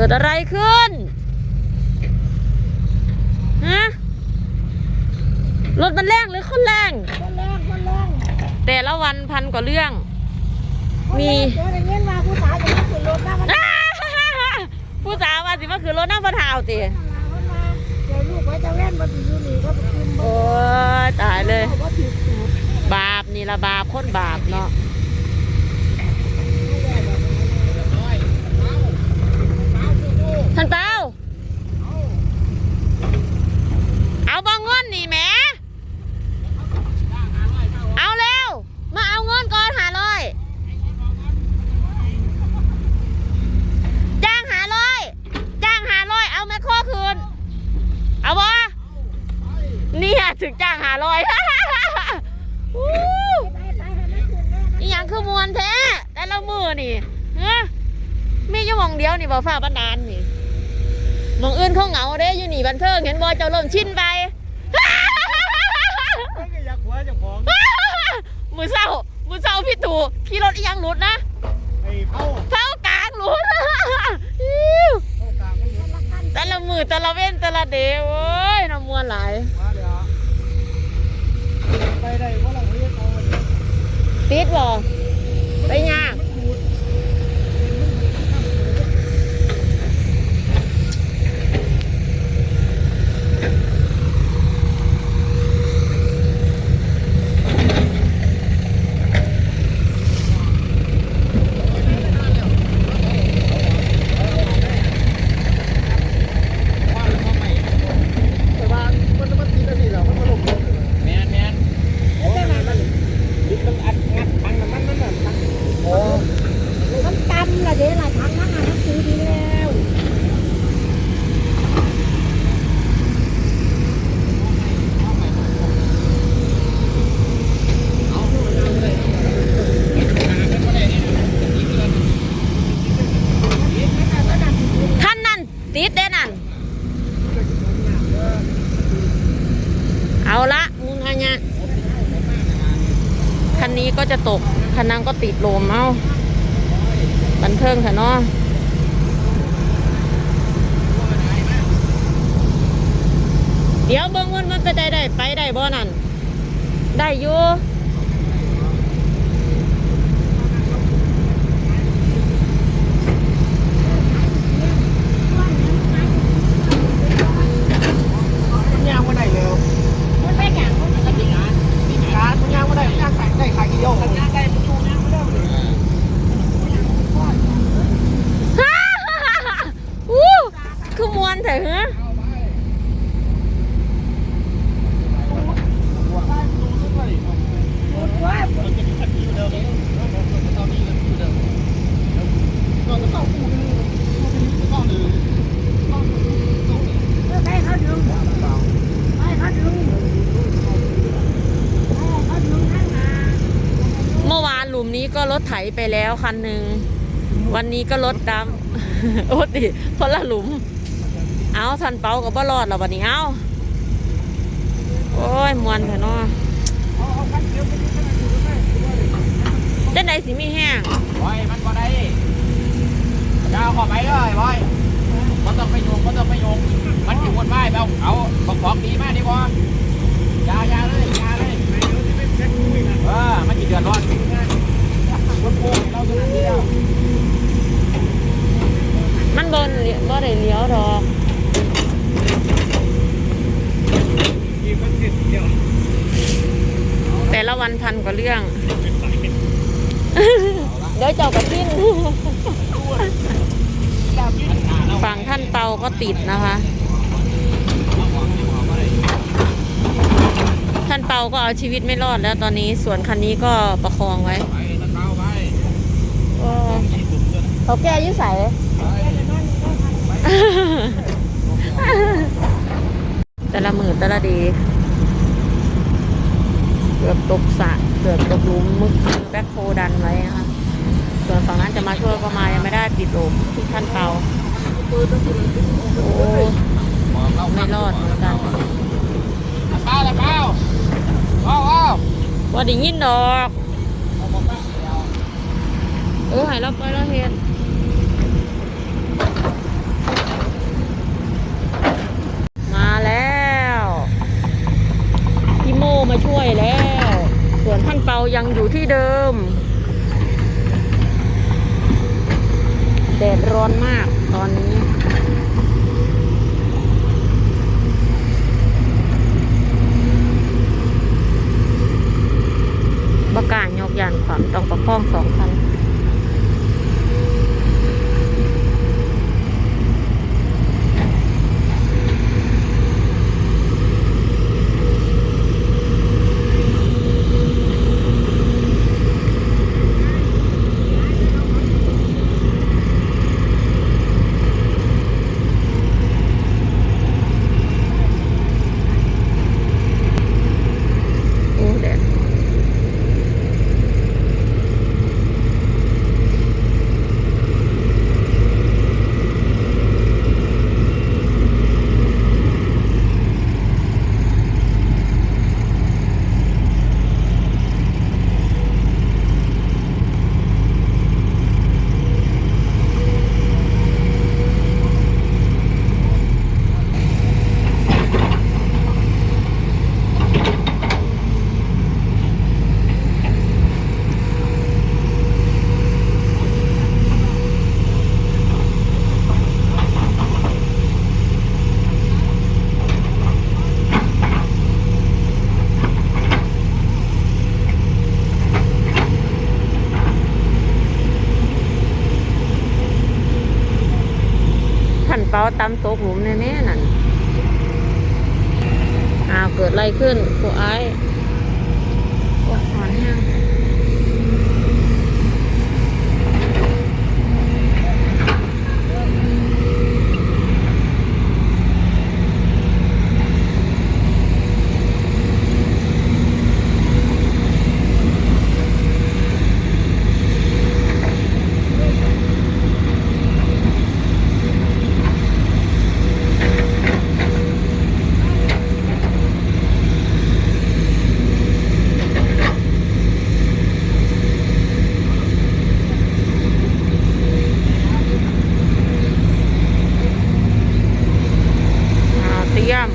กิดอะไรขึ้น ฮะ รถมันแรงหรือคนแรง คนแรงคนแรงแต่ละวันพันกว่าเรื่อง มีเจออย่างเงี้ยมาผู้สาวจะมาขึ้นรถนะมันอ้าผู้สาวว่าสิมาคือรถนั่งพระเท้าติมามันมาเจอลูกไว้จะเล่นมาถึงอยู่นี่ก็ไปขึ้นบโอ้นยตายเลยว่าผิดสูตรบาปนี่ละบาปคนบาปเนาะท่านเปาเอาบองเงินนี่แหมเอาเร็ว มาเอาเงินก่อนหาร้อยจ้างหาร้อยจ้างหาร้อยเอาแม่โคคืน เอาบ่เนี่ย ถึงจ้างหาร้อยอู้ไปไปให้มันขึ้นแน่อีหยังคือมวนแท้แต่ละมือนี่เฮ้มีอยู่หมองเดียวนี่บ่ฟ้าบันดาลนี่หมองอื่นเขาเหงาเด้อยู่นี่บันเทิงเห็นบ่เจ้าล่มชินไปไม่ก็อยากหัวเจ้าของมือเศร้ามือเศร้าพี่ตู่ขี่รถอีหยังหลุดนะไอ้เผาเท้ากลางหลุดอิ๊วเข้ากลางไม่เห็นแต่ละมือแต่ละเว้นแต่ละเดย์โอ้ยน้ำมวนหลายมาเดี๋ยวไปได้ว่าเราเรียกเอาเนี่ย ติดบ่ไปยาก คันนั่งก็ติดลมเอาบันเทิงเถอะเนาะเดี๋ยวเบิ้งวันมันไปได้ได้ไปได้บ่นั่นได้อยู่ มันยางมาได้เร็ว มันไปอย่างมันก็ดี การมันยางมาได้ยางใส่ได้ขากี่โยกยางได้มันชูยางมาได้เลย ฮ่าฮ่าฮ่าฮ่าอู้คือมวนเถอะฮะ พูดว่าเพื่อให้เขาดึงให้เขาดึงให้เขาดึงข้างหน้า เมื่อวานหลุมนี้ ก็รถไถไปแล้วคันหนึ่ง วันนี้ก็รถดำโอ้ติคนละหลุม เอาทันเปากับบ่รอดแล้ววันนี้เอาโอ้ยมวนเถอะเนาะเจ้าไหนสิมีแห้งบอยมันบ่ได้ยาวเข้าไปเลยบอยมันต้องไปโยงมันต้องไปโยงมันอยู่บนไม้เอาเอาของของดีมากดีกว่ายายาเลยยาเลยเออมันจะเดือดร้อนรถโค้งเราจะนั่นเดียว มันบนบ่ได้เลี้ยวดอก ยิงมันติดเดียว แต่ละวันพันกว่าเรื่อง เดี๋ยวเจ้ากระทิ้นฝั่งท่านเปาก็ติดนะคะ ท่านเปาก็เอาชีวิตไม่รอดแล้วตอนนี้ส่วนคันนี้ก็ประคองไว้ไปตะเกาไปโอ้เขาแก้ยุ่ใสแต่ละมือแต่ละดี เกือบตกสระเกือบตกหลุมมึกแบ็คโคดันไว้นะคะส่วนฝั่งนั้นจะมาช่วยก็มายังไม่ได้ติดหลุมที่ท่านเปาโอ้ไม่รอดเหมือนกันตะเกาตะเกาเอาเอาว่าได้ยินดอก เออใหายเราไปแล้วเห็น วนท่านเปายังอยู่ที่เดิม แดดร้อนมากตอนนี้ ประกาศยกยันความต้องประคองสองคัน โอ้แดด ท่าน เขาตำตกหลุมแน่ๆนั่นอ้าวเกิดอะไรขึ้นกูไอ้โอ้หอนแห้งอ้าวเตรียม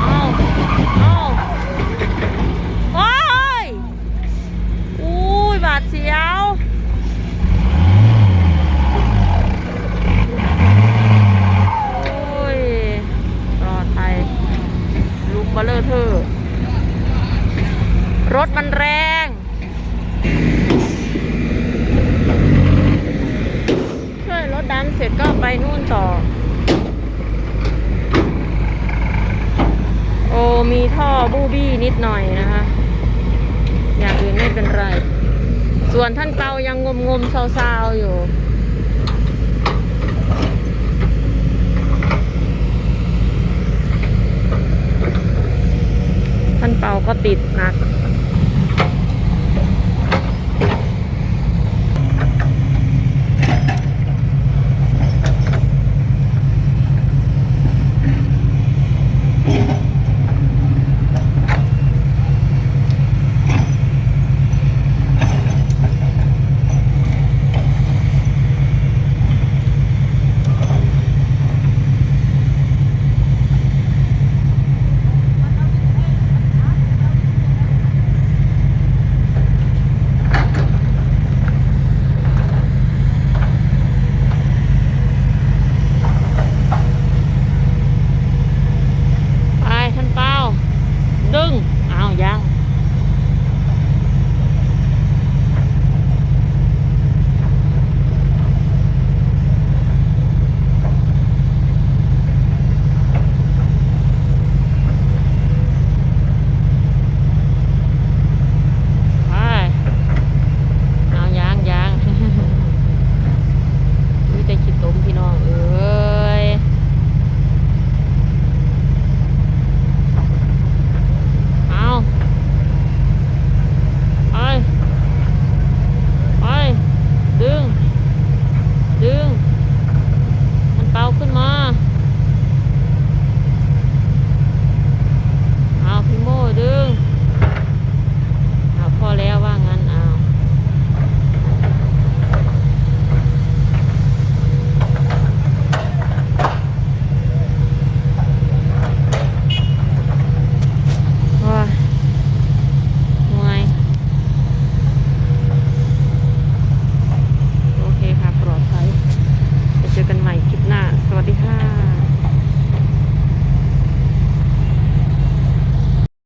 เอาเอาโอ้ยอุ้ย บาดเสียว โอ้ยปลอดภัยลุกมาเลอะเทอะรถมันแรง ช่วยรถดำเสร็จก็ไปนู่นต่อ โอ้มี ท่อบูบี้นิดหน่อยนะคะ อย่างอื่นไม่เป็นไร ส่วนท่านเปายังงมงมๆเศร้าๆอยู่ท่านเปาก็ติดหนัก